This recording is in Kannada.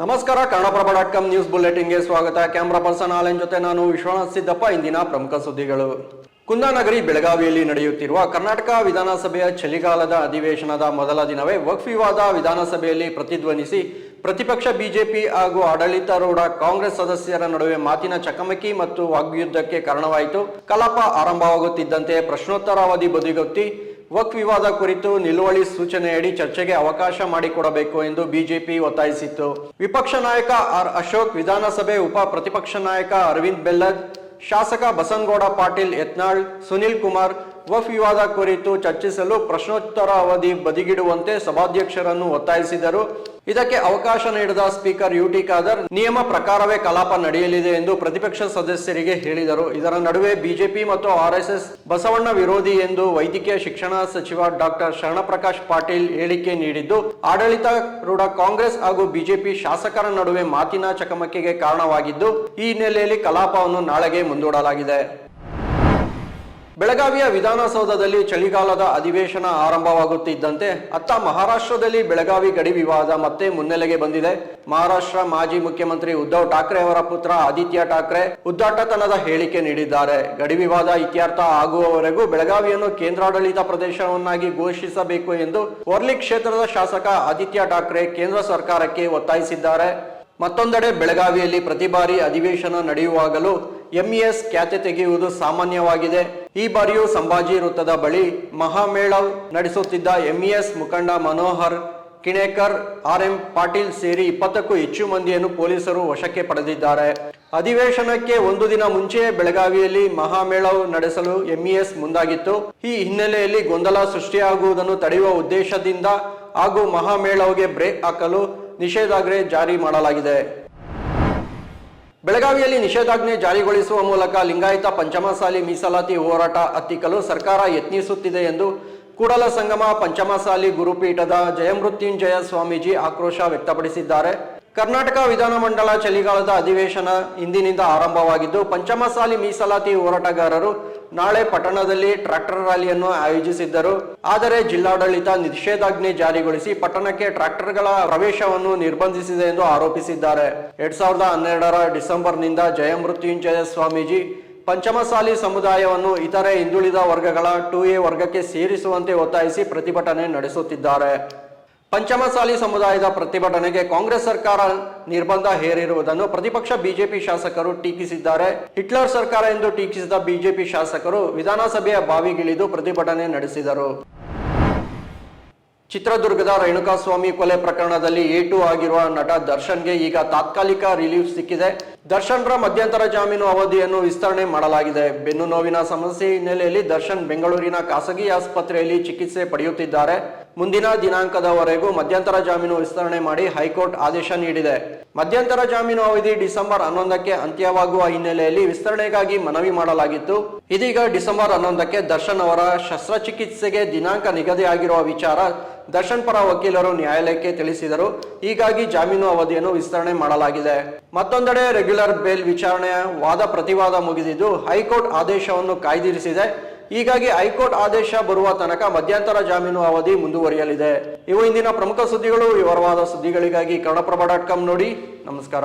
ನಮಸ್ಕಾರ, ಕನ್ನಡಪ್ರಭ ಡಾಟ್ ಕಾಮ್ ನ್ಯೂಸ್ ಬುಲೆಟಿನ್ಗೆ ಸ್ವಾಗತ. ಕ್ಯಾಮ್ರಾ ಪರ್ಸನ್ ಆಲೆನ್ ಜೊತೆ ನಾನು ವಿಶ್ವನಾಥ್ ಸಿದ್ದಪ್ಪ, ಇಂದಿನ ಪ್ರಮುಖ ಸುದ್ದಿಗಳು. ಕುಂದಾನಗರಿ ಬೆಳಗಾವಿಯಲ್ಲಿ ನಡೆಯುತ್ತಿರುವ ಕರ್ನಾಟಕ ವಿಧಾನಸಭೆಯ ಚಳಿಗಾಲದ ಅಧಿವೇಶನದ ಮೊದಲ ದಿನವೇ ವಕ್ಫ್ ವಿವಾದ ವಿಧಾನಸಭೆಯಲ್ಲಿ ಪ್ರತಿಧ್ವನಿಸಿ ಪ್ರತಿಪಕ್ಷ ಬಿಜೆಪಿ ಹಾಗೂ ಆಡಳಿತಾರೂಢ ಕಾಂಗ್ರೆಸ್ ಸದಸ್ಯರ ನಡುವೆ ಮಾತಿನ ಚಕಮಕಿ ಮತ್ತು ವಾಗ್ಯುದ್ಧಕ್ಕೆ ಕಾರಣವಾಯಿತು. ಕಲಾಪ ಆರಂಭವಾಗುತ್ತಿದ್ದಂತೆ ಪ್ರಶ್ನೋತ್ತರಾವಧಿ ಬದಿಗೊತ್ತಿ ವಕ್ ವಿವಾದ ಕುರಿತು ನಿಲುವಳಿ ಸೂಚನೆಯಡಿ ಚರ್ಚೆಗೆ ಅವಕಾಶ ಮಾಡಿಕೊಡಬೇಕು ಎಂದು ಬಿಜೆಪಿ ಒತ್ತಾಯಿಸಿತ್ತು. ವಿಪಕ್ಷ ನಾಯಕ ಆರ್ ಅಶೋಕ್, ವಿಧಾನಸಭೆ ಉಪ ಪ್ರತಿಪಕ್ಷ ನಾಯಕ ಅರವಿಂದ್ ಬೆಲ್ಲದ್, ಶಾಸಕ ಬಸನ್ಗೌಡ ಪಾಟೀಲ್ ಯತ್ನಾಳ್, ಸುನಿಲ್ ಕುಮಾರ್ ವಫ್ ವಿವಾದ ಕುರಿತು ಚರ್ಚಿಸಲು ಪ್ರಶ್ನೋತ್ತರ ಅವಧಿ ಬದಿಗಿಡುವಂತೆ ಸಭಾಧ್ಯಕ್ಷರನ್ನು ಒತ್ತಾಯಿಸಿದರು. ಇದಕ್ಕೆ ಅವಕಾಶ ನೀಡಿದ ಸ್ಪೀಕರ್ ಯುಟಿ ಖಾದರ್, ನಿಯಮ ಪ್ರಕಾರವೇ ಕಲಾಪ ನಡೆಯಲಿದೆ ಎಂದು ಪ್ರತಿಪಕ್ಷ ಸದಸ್ಯರಿಗೆ ಹೇಳಿದರು. ಇದರ ನಡುವೆ ಬಿಜೆಪಿ ಮತ್ತು ಆರ್ಎಸ್ಎಸ್ ಬಸವಣ್ಣ ವಿರೋಧಿ ಎಂದು ವೈದ್ಯಕೀಯ ಶಿಕ್ಷಣ ಸಚಿವ ಡಾಕ್ಟರ್ ಶರಣಪ್ರಕಾಶ್ ಪಾಟೀಲ್ ಹೇಳಿಕೆ ನೀಡಿದ್ದು, ಆಡಳಿತಾರೂಢ ಕಾಂಗ್ರೆಸ್ ಹಾಗೂ ಬಿಜೆಪಿ ಶಾಸಕರ ನಡುವೆ ಮಾತಿನ ಚಕಮಕಿಗೆ ಕಾರಣವಾಗಿದ್ದು, ಈ ಹಿನ್ನೆಲೆಯಲ್ಲಿ ಕಲಾಪವನ್ನು ನಾಳೆಗೆ ಮುಂದೂಡಲಾಗಿದೆ. ಬೆಳಗಾವಿಯ ವಿಧಾನಸೌಧದಲ್ಲಿ ಚಳಿಗಾಲದ ಅಧಿವೇಶನ ಆರಂಭವಾಗುತ್ತಿದ್ದಂತೆ ಅತ್ತ ಮಹಾರಾಷ್ಟ್ರದಲ್ಲಿ ಬೆಳಗಾವಿ ಗಡಿ ವಿವಾದ ಮತ್ತೆ ಮುನ್ನೆಲೆಗೆ ಬಂದಿದೆ. ಮಹಾರಾಷ್ಟ್ರ ಮಾಜಿ ಮುಖ್ಯಮಂತ್ರಿ ಉದ್ಧವ್ ಠಾಕ್ರೆ ಅವರ ಪುತ್ರ ಆದಿತ್ಯ ಠಾಕ್ರೆ ಉದ್ದಾಟತನದ ಹೇಳಿಕೆ ನೀಡಿದ್ದಾರೆ. ಗಡಿ ವಿವಾದ ಇತ್ಯರ್ಥ ಆಗುವವರೆಗೂ ಬೆಳಗಾವಿಯನ್ನು ಕೇಂದ್ರಾಡಳಿತ ಪ್ರದೇಶವನ್ನಾಗಿ ಘೋಷಿಸಬೇಕು ಎಂದು ವರ್ಲಿ ಕ್ಷೇತ್ರದ ಶಾಸಕ ಆದಿತ್ಯ ಠಾಕ್ರೆ ಕೇಂದ್ರ ಸರ್ಕಾರಕ್ಕೆ ಒತ್ತಾಯಿಸಿದ್ದಾರೆ. ಮತ್ತೊಂದೆಡೆ ಬೆಳಗಾವಿಯಲ್ಲಿ ಪ್ರತಿ ಬಾರಿ ಅಧಿವೇಶನ ನಡೆಯುವಾಗಲೂ ಎಂಇಎಸ್ ಖ್ಯಾತೆ ತೆಗೆಯುವುದು ಸಾಮಾನ್ಯವಾಗಿದೆ. ಈ ಬಾರಿಯೂ ಸಂಭಾಜಿ ವೃತ್ತದ ಬಳಿ ಮಹಾಮೇಳವ್ ನಡೆಸುತ್ತಿದ್ದ ಎಂಇಎಸ್ ಮುಖಂಡ ಮನೋಹರ್ ಕಿಣೇಕರ್, ಆರ್ ಎಂ ಪಾಟೀಲ್ ಸೇರಿ ಇಪ್ಪತ್ತಕ್ಕೂ ಹೆಚ್ಚು ಮಂದಿಯನ್ನು ಪೊಲೀಸರು ವಶಕ್ಕೆ ಪಡೆದಿದ್ದಾರೆ. ಅಧಿವೇಶನಕ್ಕೆ ಒಂದು ದಿನ ಮುಂಚೆಯೇ ಬೆಳಗಾವಿಯಲ್ಲಿ ಮಹಾಮೇಳವ್ ನಡೆಸಲು ಎಂಇಎಸ್ ಮುಂದಾಗಿತ್ತು. ಈ ಹಿನ್ನೆಲೆಯಲ್ಲಿ ಗೊಂದಲ ಸೃಷ್ಟಿಯಾಗುವುದನ್ನು ತಡೆಯುವ ಉದ್ದೇಶದಿಂದ ಹಾಗೂ ಮಹಾಮೇಳವ್ಗೆ ಬ್ರೇಕ್ ಹಾಕಲು ನಿಷೇಧಾಜ್ಞೆ ಜಾರಿ ಮಾಡಲಾಗಿದೆ. ಬೆಳಗಾವಿಯಲ್ಲಿ ನಿಷೇಧಾಜ್ಞೆ ಜಾರಿಗೊಳಿಸುವ ಮೂಲಕ ಲಿಂಗಾಯತ ಪಂಚಮಸಾಲಿ ಮೀಸಲಾತಿ ಹೋರಾಟ ಹತ್ತಿಕ್ಕಲು ಸರ್ಕಾರ ಯತ್ನಿಸುತ್ತಿದೆ ಎಂದು ಕೂಡಲ ಸಂಗಮ ಪಂಚಮಸಾಲಿ ಗುರುಪೀಠದ ಜಯಮೃತ್ಯುಂಜಯ ಸ್ವಾಮೀಜಿ ಆಕ್ರೋಶ ವ್ಯಕ್ತಪಡಿಸಿದ್ದಾರೆ. ಕರ್ನಾಟಕ ವಿಧಾನಮಂಡಲ ಚಳಿಗಾಲದ ಅಧಿವೇಶನ ಇಂದಿನಿಂದ ಆರಂಭವಾಗಿದ್ದು, ಪಂಚಮಸಾಲಿ ಮೀಸಲಾತಿ ಹೋರಾಟಗಾರರು ನಾಳೆ ಪಟ್ಟಣದಲ್ಲಿ ಟ್ರ್ಯಾಕ್ಟರ್ ರ್ಯಾಲಿಯನ್ನು ಆಯೋಜಿಸಿದ್ದರು. ಆದರೆ ಜಿಲ್ಲಾಡಳಿತ ನಿಷೇಧಾಜ್ಞೆ ಜಾರಿಗೊಳಿಸಿ ಪಟ್ಟಣಕ್ಕೆ ಟ್ರ್ಯಾಕ್ಟರ್ಗಳ ಪ್ರವೇಶವನ್ನು ನಿರ್ಬಂಧಿಸಿದೆ ಎಂದು ಆರೋಪಿಸಿದ್ದಾರೆ. ಎರಡ್ ಸಾವಿರದ ಹನ್ನೆರಡರ ಡಿಸೆಂಬರ್ನಿಂದ ಜಯಮೃತ್ಯುಂಜಯ ಸ್ವಾಮೀಜಿ ಪಂಚಮಸಾಲಿ ಸಮುದಾಯವನ್ನು ಇತರೆ ಹಿಂದುಳಿದ ವರ್ಗಗಳ ಟು ಎ ವರ್ಗಕ್ಕೆ ಸೇರಿಸುವಂತೆ ಒತ್ತಾಯಿಸಿ ಪ್ರತಿಭಟನೆ ನಡೆಸುತ್ತಿದ್ದಾರೆ. ಪಂಚಮಸಾಲಿ ಸಮುದಾಯದ ಪ್ರತಿಭಟನೆಗೆ ಕಾಂಗ್ರೆಸ್ ಸರ್ಕಾರ ನಿರ್ಬಂಧ ಹೇರಿರುವುದನ್ನು ಪ್ರತಿಪಕ್ಷ ಬಿಜೆಪಿ ಶಾಸಕರು ಟೀಕಿಸಿದ್ದಾರೆ. ಹಿಟ್ಲರ್ ಸರ್ಕಾರ ಎಂದು ಟೀಕಿಸಿದ ಬಿಜೆಪಿ ಶಾಸಕರು ವಿಧಾನಸಭೆಯ ಬಾವಿಗಿಳಿದು ಪ್ರತಿಭಟನೆ ನಡೆಸಿದರು. ಚಿತ್ರದುರ್ಗದ ರೇಣುಕಾಸ್ವಾಮಿ ಕೊಲೆ ಪ್ರಕರಣದಲ್ಲಿ ಏಟು ಆಗಿರುವ ನಟ ದರ್ಶನ್ಗೆ ಈಗ ತಾತ್ಕಾಲಿಕ ರಿಲೀಫ್ ಸಿಕ್ಕಿದೆ. ದರ್ಶನ್ರ ಮಧ್ಯಂತರ ಜಾಮೀನು ಅವಧಿಯನ್ನು ವಿಸ್ತರಣೆ ಮಾಡಲಾಗಿದೆ. ಬೆನ್ನು ನೋವಿನ ಸಮಸ್ಯೆ ಹಿನ್ನೆಲೆಯಲ್ಲಿ ದರ್ಶನ್ ಬೆಂಗಳೂರಿನ ಖಾಸಗಿ ಆಸ್ಪತ್ರೆಯಲ್ಲಿ ಚಿಕಿತ್ಸೆ ಪಡೆಯುತ್ತಿದ್ದಾರೆ. ಮುಂದಿನ ದಿನಾಂಕದವರೆಗೂ ಮಧ್ಯಂತರ ಜಾಮೀನು ವಿಸ್ತರಣೆ ಮಾಡಿ ಹೈಕೋರ್ಟ್ ಆದೇಶ ನೀಡಿದೆ. ಮಧ್ಯಂತರ ಜಾಮೀನು ಅವಧಿ ಡಿಸೆಂಬರ್ ಹನ್ನೊಂದಕ್ಕೆ ಅಂತ್ಯವಾಗುವ ಹಿನ್ನೆಲೆಯಲ್ಲಿ ವಿಸ್ತರಣೆಗಾಗಿ ಮನವಿ ಮಾಡಲಾಗಿತ್ತು. ಇದೀಗ ಡಿಸೆಂಬರ್ ಹನ್ನೊಂದಕ್ಕೆ ದರ್ಶನ್ ಅವರ ಶಸ್ತ್ರಚಿಕಿತ್ಸೆಗೆ ದಿನಾಂಕ ನಿಗದಿಯಾಗಿರುವ ವಿಚಾರ ದರ್ಶನ್ ಪರ ವಕೀಲರು ನ್ಯಾಯಾಲಯಕ್ಕೆ ತಿಳಿಸಿದರು. ಹೀಗಾಗಿ ಜಾಮೀನು ಅವಧಿಯನ್ನು ವಿಸ್ತರಣೆ ಮಾಡಲಾಗಿದೆ. ಮತ್ತೊಂದೆಡೆ ರೆಗ್ಯುಲರ್ ಬೇಲ್ ವಿಚಾರಣೆಯ ವಾದ ಪ್ರತಿವಾದ ಮುಗಿದಿದ್ದು ಹೈಕೋರ್ಟ್ ಆದೇಶವನ್ನು ಕಾಯ್ದಿರಿಸಿದೆ. ಹೀಗಾಗಿ ಹೈಕೋರ್ಟ್ ಆದೇಶ ಬರುವ ತನಕ ಮಧ್ಯಂತರ ಜಾಮೀನು ಅವಧಿ ಮುಂದುವರಿಯಲಿದೆ. ಇವು ಇಂದಿನ ಪ್ರಮುಖ ಸುದ್ದಿಗಳು. ವಿವರವಾದ ಸುದ್ದಿಗಳಿಗಾಗಿ ಕನ್ನಡಪ್ರಭ ಡಾಟ್ ಕಾಮ್ ನೋಡಿ. ನಮಸ್ಕಾರ.